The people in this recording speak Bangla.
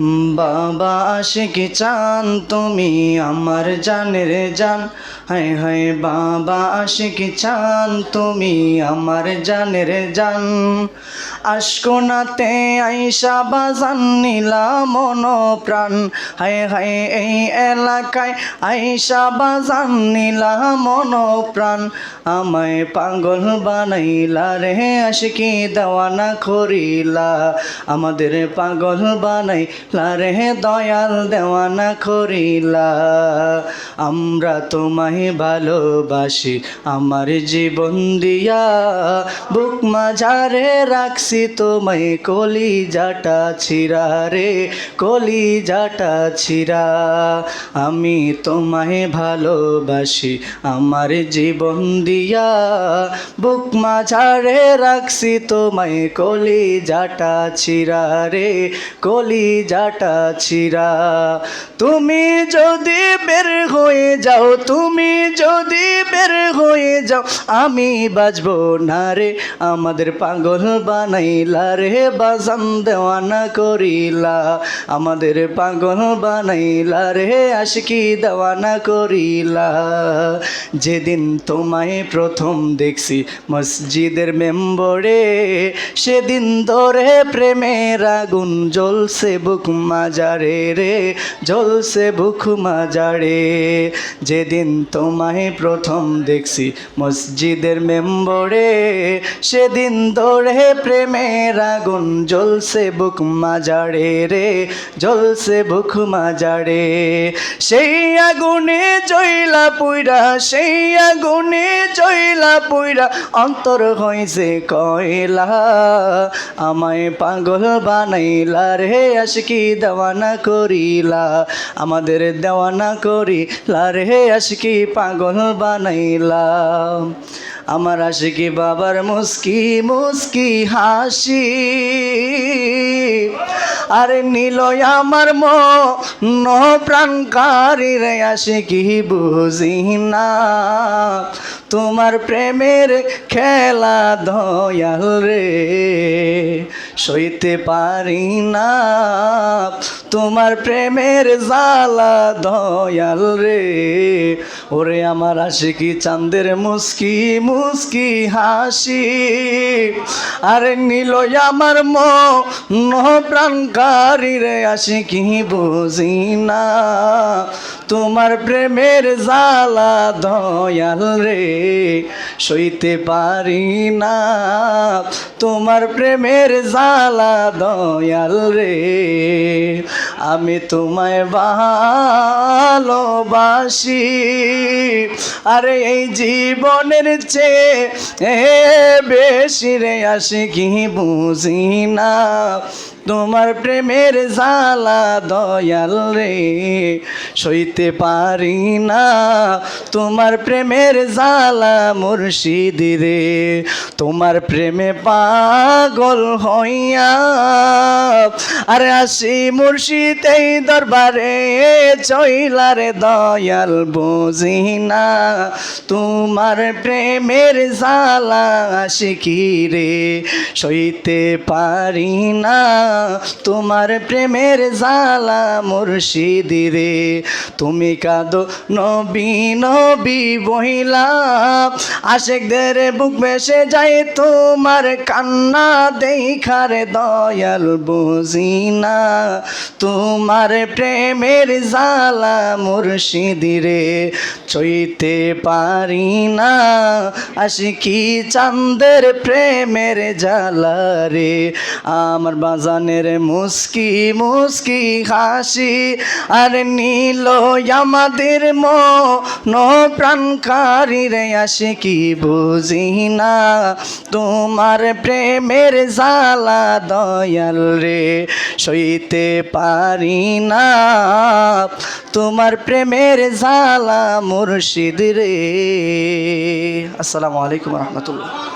বাবা আশিক চান, তুমি আমার জানের জান। হায় হায় বাবা আশিক চান, তুমি আমার জানের জান। আশকোনাতে আইসা বাজান নীলা মন প্রাণ হায় হায় এই এলাকায় আইসা বাজান নীলা মন প্রাণ আমায় পাগল বানাইলা রে, আশিকি দেওয়ানা করিলা। আমাদের পাগল বানাইলা রে দয়াল দেওয়ানা করিলা, আমরা তোমায় ভালোবাসি, আমার জীবন দিয়া। বুক মাঝারে রাখছি তোমায় কলি জাটা ছিড়া রে কলি জাটা ছিড়া। আমি তোমায় ভালোবাসি, আমার জীবন দিয়া। বুক মাঝারে রাখছি তোমায় কলি জাটা ছিড়া রে কলি জাটা ছিড়া। তুমি যদি বের হয়ে যাও, তুমি যদি বের হয়ে যাও, আমি বাজবো না রে। আমাদের পাগল বানাইলা রে, বাজান দেওয়ানা করিলা। আমাদের পাগল বানাইলা রে, আশকি দেওয়ানা করিলা। যেদিন তোমায় প্রথম দেখছি মসজিদের মেম্বরে, সেদিন ধরে প্রেমের আগুন জ্বলছে বুক মাজারে রে, জ্বলছে বুক মাজারে। যেদিন তোমায় প্রথম দেখছি মসজিদের মেম্বরে, সেদিন ধরে প্রেমের আগুন জ্বলছে বুক মাজারে রে, জ্বলছে বুক মাজারে। সেই আগুনে জয়লা পুইরা, সেই আগুনে জয়লা পুইরা, অন্তর হয়েছে কয়লা। আমায় পাগল বানাইলা রে আশকি দেওয়ানা করিলা আমাদের দেওয়ানা করিলা রে আশকি পাগল বানাইলা আমার আশিকি বাবার মুস্কি মুস্কি হাসি। আরে নীল আমার মন প্রাণকারী রে আশিকি, বুঝি না। তোমার প্রেমের খেলা দয়াল রে, সইতে পারি না। তোমার প্রেমের জালা দয়াল রে, ওরে আমার আশিকি চাঁদের মুস্কি মুস্কি হাসি? আরে নীল আমার মন প্রাণকারী রে আশিকি বুঝি না? তোমার প্রেমের জালা দয়াল রে, সইতে পারি না। তোমার প্রেমের জালা দয়াল রে আমি তোমায় ভালোবাসি। আরে এই জীবনের চেয়ে বেশি রে আসে কি বুঝি না। তোমার প্রেমের জালা দয়াল রে, সইতে পারি না। তোমার প্রেমের জালা মুর্শিদ রে, তোমার প্রেমে পাগল হইয়া। আরে আসি মুর্শিদ এই দরবারে চইলারে দয়াল বুঝি না। তোমার প্রেমের জালা আশিকি রে, সইতে পারি না। তোমার প্রেমের জালা মুর্শিদ রে। তুমি কাঁদো নবী নবী বহিলা আশেকদের বুক বেসে যায় তোমার কান্না দেখারে দয়াল বুঝিনা। তোমার প্রেমের জালা মুর্শিদ রে, চইতে পারি না আশিকি চান্দের প্রেমের জালা রে, আমার বাজানের মুস্কি মুস্কি হাসি, আর নীল আমাদের মন প্রাণকারী রে, আসে কি বুঝি না? তোমার প্রেমের জালা দয়াল রে, সইতে পারি না। তোমার প্রেমের জালা মুর্শিদ রে। আসসালামু আলাইকুম রহমতুল্লাহ।